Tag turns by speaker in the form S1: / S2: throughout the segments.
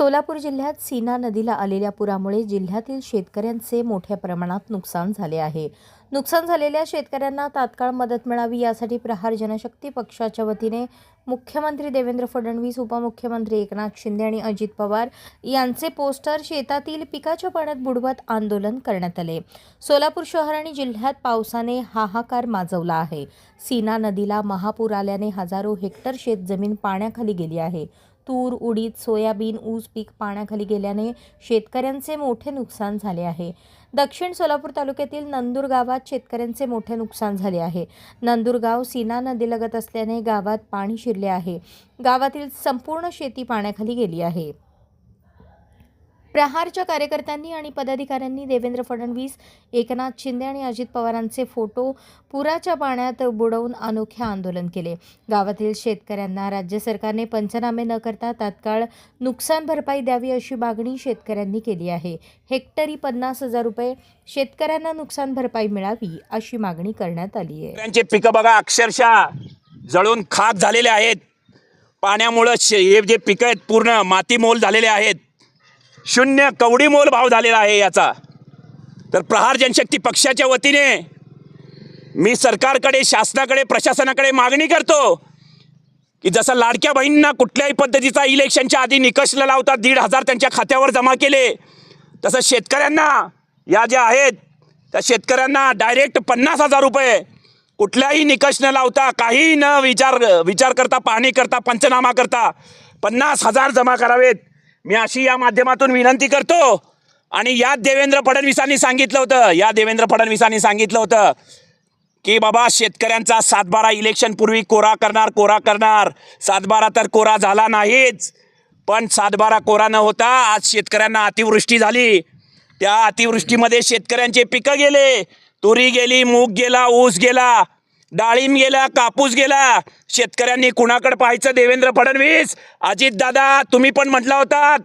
S1: सोलापूर जिल्ह्यात सीना नदीला आलेल्या पुरामुळे जिल्ह्यातील शेतकऱ्यांचे मोठ्या प्रमाणात नुकसान झाले आहे. नुकसान झालेल्या शेतकऱ्यांना तात्काळ मदत मिळावी यासाठी प्रहार जनशक्ती पक्षाच्या वतीने मुख्यमंत्री देवेंद्र फडणवीस उपमुख्यमंत्री एकनाथ शिंदे आणि अजित पवार यांचे पोस्टर शेतातील पिकाच्या पाण्यात बुडवत आंदोलन करण्यात आले. सोलापूर शहर आणि जिल्ह्यात पावसाने हाहाकार माजवला आहे. सीना नदीला महापूर आल्याने हजारो हेक्टर शेतजमीन पाण्याखाली गेली आहे. तूर उडीद सोयाबीन ऊस पीक पाण्याखाली गेल्याने शेतकऱ्यांचे मोठे नुकसान झाले आहे. दक्षिण सोलापूर तालुक्यातील नंदूर गावात शेतकऱ्यांचे मोठे नुकसान झाले आहे. नंदुरगाव सीना नदीलगत असल्याने गावात पाणी शिरले आहे. गावातील संपूर्ण शेती पाण्याखाली गेली आहे. प्रहारच्या कार्यकर्त्यांनी आणि पदाधिकाऱ्यांनी देवेंद्र फडणवीस एकनाथ शिंदे आणि अजित पवारांचे फोटो पुराच्या पाण्यात बुडवून अनोखे आंदोलन केले. गावातील शेतकऱ्यांना राज्य सरकारने पंचनामे न करता तात्काळ नुकसान भरपाई द्यावी अशी मागणी शेतकऱ्यांनी केली आहे. हेक्टरी पन्नास हजार रुपये शेतकऱ्यांना नुकसान भरपाई मिळावी अशी मागणी करण्यात आली आहे.
S2: त्यांचे पिकं बघा अक्षरशः जळून खाक झालेले आहेत. पाण्यामुळं हे जे पिकं आहेत पूर्ण माती मोल झालेले आहेत. शून्य कवडीमोल भाव झालेला आहे याचा. तर प्रहार जनशक्ती पक्षाच्या वतीने मी सरकारकडे शासनाकडे प्रशासनाकडे मागणी करतो की जसं लाडक्या बहिणींना कुठल्याही पद्धतीचा इलेक्शनच्या आधी निकष न लावता दीड हजार त्यांच्या खात्यावर जमा केले तसं शेतकऱ्यांना या ज्या आहेत त्या शेतकऱ्यांना डायरेक्ट पन्नास हजार रुपये कुठल्याही निकष न लावता काही न विचार विचार करता पाहणी करता पंचनामा करता पन्नास हजार जमा करावेत. मी अशी या माध्यमातून विनंती करतो. आणि यात देवेंद्र फडणवीसांनी सांगितलं होतं या देवेंद्र फडणवीसांनी सांगितलं होतं की बाबा शेतकऱ्यांचा सातबारा इलेक्शन पूर्वी कोरा करणार कोरा करणार. सातबारा तर कोरा झाला नाहीच पण सातबारा कोरा न होता आज शेतकऱ्यांना अतिवृष्टी झाली. त्या अतिवृष्टीमध्ये शेतकऱ्यांचे पिकं गेले. तुरी गेली मूग गेला ऊस गेला. डाळिंब गेला कापूस गेला. शेतकऱ्यांनी कुणाकडे पाहायचं? देवेंद्र फडणवीस. अजित दादा तुम्ही पण म्हटला होता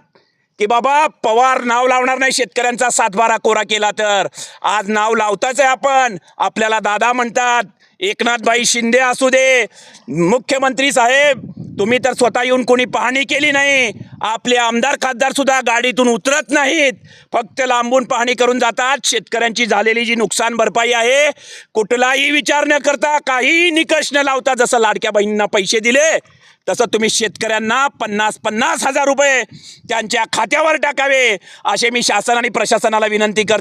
S2: की बाबा पवार नाव लावणार नाही शेतकऱ्यांचा सातबारा कोरा केला तर. आज नाव लावताच आहे आपण. आपल्याला दादा म्हणतात एकनाथबाई शिंदे असू दे. मुख्यमंत्री साहेब तुम्ही तर स्वतः येऊन कोणी पाहणी केली नाही. आपले आमदार खासदार सुद्धा गाडीतून उतरत नाहीत. फक्त लांबून पाहणी करून जातात. शेतकऱ्यांची झालेली जी नुकसान भरपाई आहे कुठलाही विचार न करता काही निकष न लावता जसं लाडक्या बहिणींना पैसे दिले तसं तुम्ही शेतकऱ्यांना पन्नास पन्नास हजार रुपये त्यांच्या खात्यावर टाकावे असे मी शासन आणि प्रशासनाला विनंती करतो.